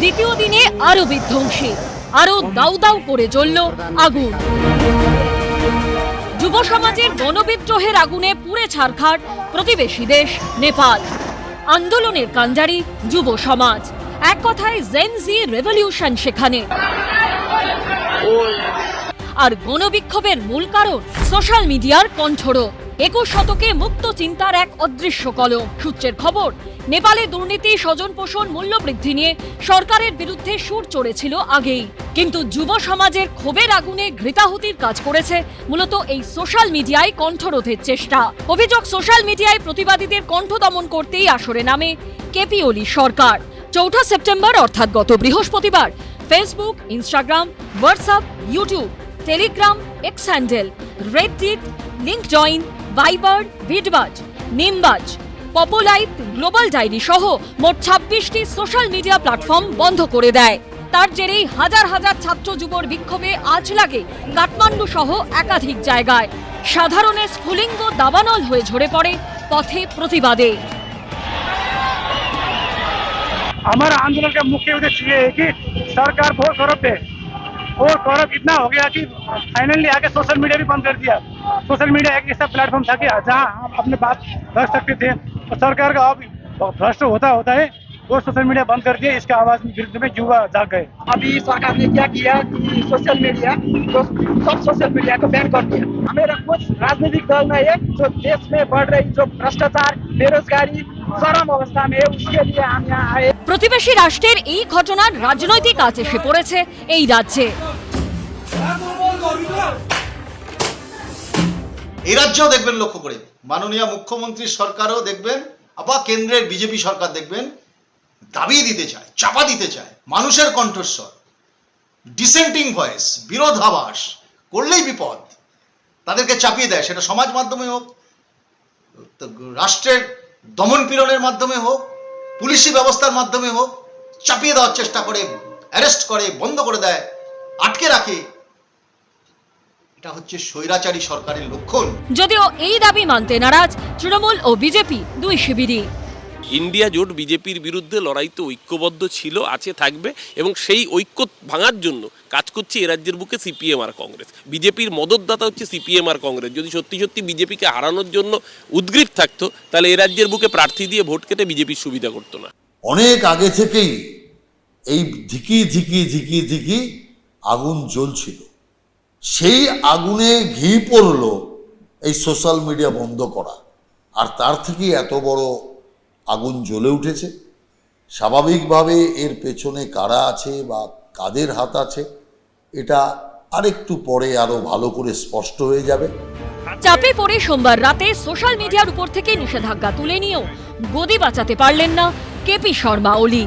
দ্বিতীয় দিনে আরও বিধ্বংসী, আরও দাউ দাউ করে জ্বলল আগুন। যুব সমাজের গণবিদ্রোহের আগুনে পুড়ে ছারখার প্রতিবেশী দেশ নেপাল। আন্দোলনের কাঞ্জারি যুব সমাজ। এক কথায় জেনজি রেভলিউশন সেখানে। আর গণবিক্ষোভের মূল কারণ সোশ্যাল মিডিয়ার কণ্ঠরোধ। একুশ শতকে মুক্ত চিন্তার এক অদৃশ্য কলম। সূত্রের খবর, নেপালে দুর্নীতি স্বজন পোষণ মূল্য বৃদ্ধি নিয়ে সরকারের বিরুদ্ধে সুর চড়েছিল আগেই। কিন্তু যুব সমাজের ক্ষোভের আগুনে ঘৃতাহুতির কাজ করেছে মূলত এই সোশ্যাল মিডিয়ায় কণ্ঠরোধের চেষ্টা। অভিযোগ, সোশ্যাল মিডিয়ায় প্রতিবাদীদের কণ্ঠ দমন করতেই আসরে নামে কেপি ওলি সরকার। চৌঠা সেপ্টেম্বর, অর্থাৎ গত বৃহস্পতিবার, Facebook, Instagram, WhatsApp, YouTube, Telegram, X handle, Reddit link join ভাইবার ভিডবাজ নিমবাজ পপুলাইট গ্লোবাল ডায়েরি সহ মোট ছাব্বিশটি সোশ্যাল মিডিয়া প্ল্যাটফর্ম বন্ধ করে দেয় তার জেরেই হাজার হাজার ছাত্র যুবর বিক্ষোভে আজ লাগে কাঠমান্ডু সহ একাধিক জায়গায় সাধারণের স্ফুলিঙ্গ দাবানল হয়ে ঝরে পড়ে পথে প্রতিবাদে हमारा आंदोलन का मुख्य उद्देश्य ये है कि सरकार बहुत करप्ट है और करप्ट इतना हो गया कि फाइनली आके सोशल मीडिया भी बंद कर दिया। सोशल मीडिया एक ऐसा प्लेटफॉर्म था कि जहाँ हम अपने बात रख सकते थे। और सरकार का अब भ्रष्ट होता होता है, वो सोशल मीडिया बंद कर दिया, इसका आवाज़ विरुद्ध में युवा जाग गए। अभी सरकार ने क्या किया कि सोशल मीडिया तो सब सोशल मीडिया को बैन कर दिया। हमें कुछ राजनीतिक दल में है, जो देश में बढ़ रही, जो भ्रष्टाचार, बेरोजगारी चरम अवस्था में है, उसके लिए हम यहाँ आए। প্রতিবেশী রাষ্ট্রের এই ঘটনার রাজনৈতিক কাজ এসে পড়েছে এই রাজ্যে। এই রাজ্যেও দেখবেন লক্ষ্য করে। মাননীয় মুখ্যমন্ত্রীর সরকারও দেখবেন, আবার কেন্দ্রের বিজেপি সরকার দেখবেন, দাবি দিতে চায়, চাপা দিতে চায়, মানুষের কণ্ঠস্বর ডিসেন্টিং ভয়েস বিরোধাভাস, করলেই বিপদ, তাদেরকে চাপিয়ে দেয়, সেটা সমাজ মাধ্যমে হোক রাষ্ট্রের দমন পীড়নের মাধ্যমে হোক পুলিশি ব্যবস্থার মাধ্যমে হোক চাপিয়ে দেওয়ার চেষ্টা করে অ্যারেস্ট করে, বন্ধ করে দেয়, আটকে রাখে। এটা হচ্ছে স্বৈরাচারী সরকারের লক্ষণ। যদিও এই দাবি মানতে নারাজ তৃণমূল ও বিজেপি দুই শিবিরই। ইন্ডিয়া জোট বিজেপির বিরুদ্ধে লড়াইতে ঐক্যবদ্ধ ছিল, আছে, থাকবে এবং সেই ঐক্য ভাঙার জন্য কাজ করছে এ রাজ্যের বুকে সিপিএম আর কংগ্রেস। বিজেপির মদতদাতা হচ্ছে সিপিএম আর কংগ্রেস। যদি সত্যি সত্যি বিজেপিকে হারানোর জন্য উদ্গ্রীব থাকতো, তাহলে এ রাজ্যের বুকে প্রার্থী দিয়ে ভোট কেটে বিজেপির সুবিধা করতো না। অনেক আগে থেকেই এই ধিকি ধিকি ধিকি ধিকি আগুন জ্বলছিল। সেই আগুনে ঘি পড়ল এই সোশ্যাল মিডিয়া বন্ধ করা। আর তার থেকেই এত বড় আগুন জ্বলে উঠেছে। স্বাভাবিকভাবে এর পেছনে কারা আছে বা কাদের হাত আছে, এটা আরেকটু পরে আরও ভালো করে স্পষ্ট হয়ে যাবে। চাপে পড়ে সোমবার রাতে সোশ্যাল মিডিয়ার উপর থেকে নিষেধাজ্ঞা তুলে নিয়েও গদি বাঁচাতে পারলেন না কেপি শর্মা ওলি।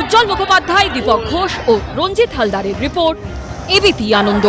উজ্জ্বল মুখোপাধ্যায়, দীপক ঘোষ ও রঞ্জিত হালদারের রিপোর্ট, এবিপি আনন্দ।